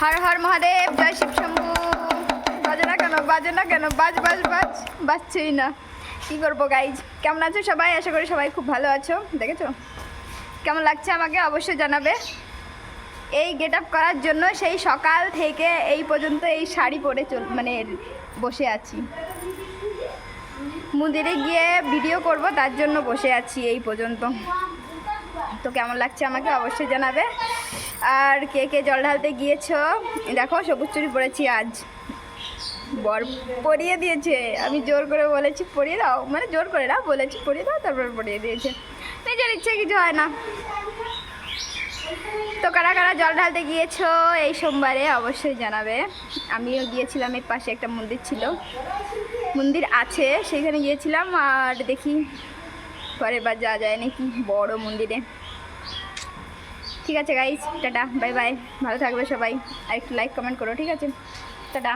হর হর মহাদেব, জয় শিব শম্ভু। বাজে না কেন? বাজে না কেন? বাজ বাজ বাজ। বাজছেই না। কী করব গাইজ কেমন আছো সবাই? আশা করি সবাই খুব ভালো আছো। দেখেছ? কেমন লাগছে আমাকে? অবশ্যই জানাবে। এই গেট আপ করার জন্য সেই সকাল থেকে এই পর্যন্ত এই শাড়ি পরে চল মানে বসে আছি। মন্দিরে গিয়ে ভিডিও করব, তার জন্য বসে আছি এই পর্যন্ত। তো কেমন লাগছে আমাকে? অবশ্যই জানাবে। আর কে কে জল ঢালতে গিয়েছো? দেখো, সবুজ চুরি পড়েছি আজ। বর পরিয়ে দিয়েছে। আমি জোর করে বলেছি, পরিয়ে দাও। মানে জোর করে না, বলেছি, পরিয়ে দাও, তারপর পরিয়ে দিয়েছে। নিজের ইচ্ছে, কিছু হয় না। তো কারা কারা জল ঢালতে গিয়েছো, এই সোমবারে অবশ্যই জানাবে। আমিও গিয়েছিলাম, এর পাশে একটা মন্দির ছিল। মন্দির আছে সেখানে গিয়েছিলাম, আর দেখি পরে বার যাওয়া যায় নাকি বড় মন্দিরে। ঠিক আছে গাইজ টাটা বাই বাই ভালো থাকবে সবাই। আর একটু লাইক কমেন্ট করো, ঠিক আছে? টাটা।